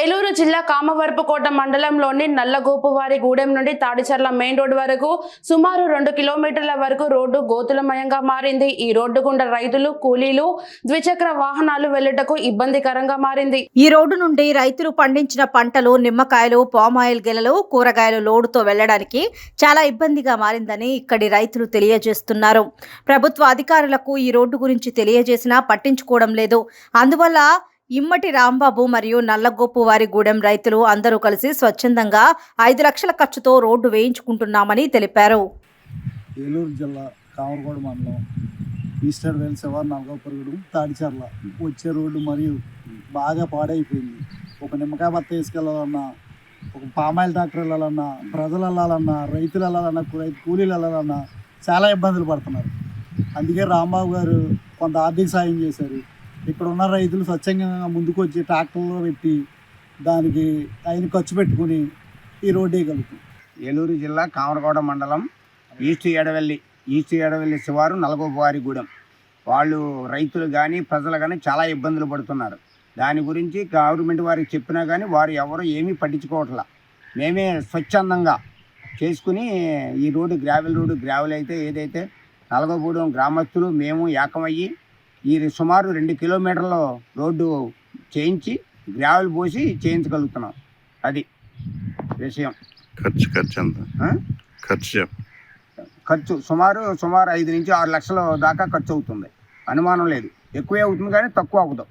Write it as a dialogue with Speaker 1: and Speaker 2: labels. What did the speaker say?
Speaker 1: ఏలూరు జిల్లా కామవరపుకోట మండలంలోని నల్లగోపువారి గూడెం నుండి తాడిచర్ల మెయిన్ రోడ్ వరకు సుమారు రెండు కిలోమీటర్ల వరకు రోడ్డు గోతులమయంగా మారింది. ఈ రోడ్డు గుండా రైతులు కూలీలు ద్విచక్ర వాహనాలు వెళ్ళుటకు ఇబ్బందికరంగా మారింది.
Speaker 2: ఈ రోడ్డు నుండి రైతులు పండించిన పంటలు నిమ్మకాయలు పామాయిల్ గెలలు కూరగాయలు లోడుతో వెళ్ళడానికి చాలా ఇబ్బందిగా మారిందని ఇక్కడి రైతులు తెలియజేస్తున్నారు. ప్రభుత్వ అధికారులకు ఈ రోడ్డు గురించి తెలియజేసినా పట్టించుకోవడం లేదు. అందువల్ల ఇమ్మటి రాంబాబు మరియు నల్లగోపు వారి గూడెం రైతులు అందరూ కలిసి స్వచ్ఛందంగా ఐదు లక్షల ఖర్చుతో రోడ్డు వేయించుకుంటున్నామని తెలిపారు.
Speaker 3: ఏలూరు జిల్లా కామరగూడ మండలం ఈస్టర్ వేల్ శివారు తాడిచర్ల వచ్చే రోడ్డు మరియు బాగా పాడైపోయింది. ఒక నిమ్మకాయ బత్త తీసుకెళ్ళాలన్నా ఒక పామాయిల్ డాక్టర్ వెళ్ళాలన్నా ప్రజలు వెళ్ళాలన్నా రైతులు వెళ్ళాలన్నా రైతు కూలీలు వెళ్ళాలన్నా చాలా ఇబ్బందులు పడుతున్నారు. అందుకే రాంబాబు గారు కొంత ఆర్థిక సాయం చేశారు. ఇక్కడ ఉన్న రైతులు స్వచ్ఛంగా ముందుకు వచ్చి ట్రాక్టర్లో పెట్టి దానికి ఆయన ఖర్చు పెట్టుకుని ఈ రోడ్డు వేయగలుగుతాం.
Speaker 4: ఏలూరు జిల్లా కామరగూడ మండలం ఈస్ట్ ఎడవెల్లి ఈస్ట్ ఎడవెల్లి శివారు నలగోపారిగూడెం వాళ్ళు రైతులు కానీ ప్రజలు కానీ చాలా ఇబ్బందులు పడుతున్నారు. దాని గురించి గవర్నమెంట్ వారికి చెప్పినా కానీ వారు ఎవరు ఏమీ పట్టించుకోవట్లా. మేమే స్వచ్ఛందంగా చేసుకుని ఈ రోడ్డు గ్రావెల్ రోడ్డు గ్రావెల్ అయితే ఏదైతే నలగోపూడెం గ్రామస్తులు మేము ఏకమయ్యి ఈ సుమారు రెండు కిలోమీటర్ల రోడ్డు చేయించి గ్రావెల్ పోసి చేయించగలుగుతున్నాం. అది విషయం.
Speaker 5: ఖర్చు ఖర్చు ఎంత? ఖర్చు
Speaker 4: ఖర్చు సుమారు సుమారు ఐదు నుంచి ఆరు లక్షల దాకా ఖర్చు అవుతుంది. అనుమానం లేదు. ఎక్కువే అవుతుంది కానీ తక్కువ అవుతుంది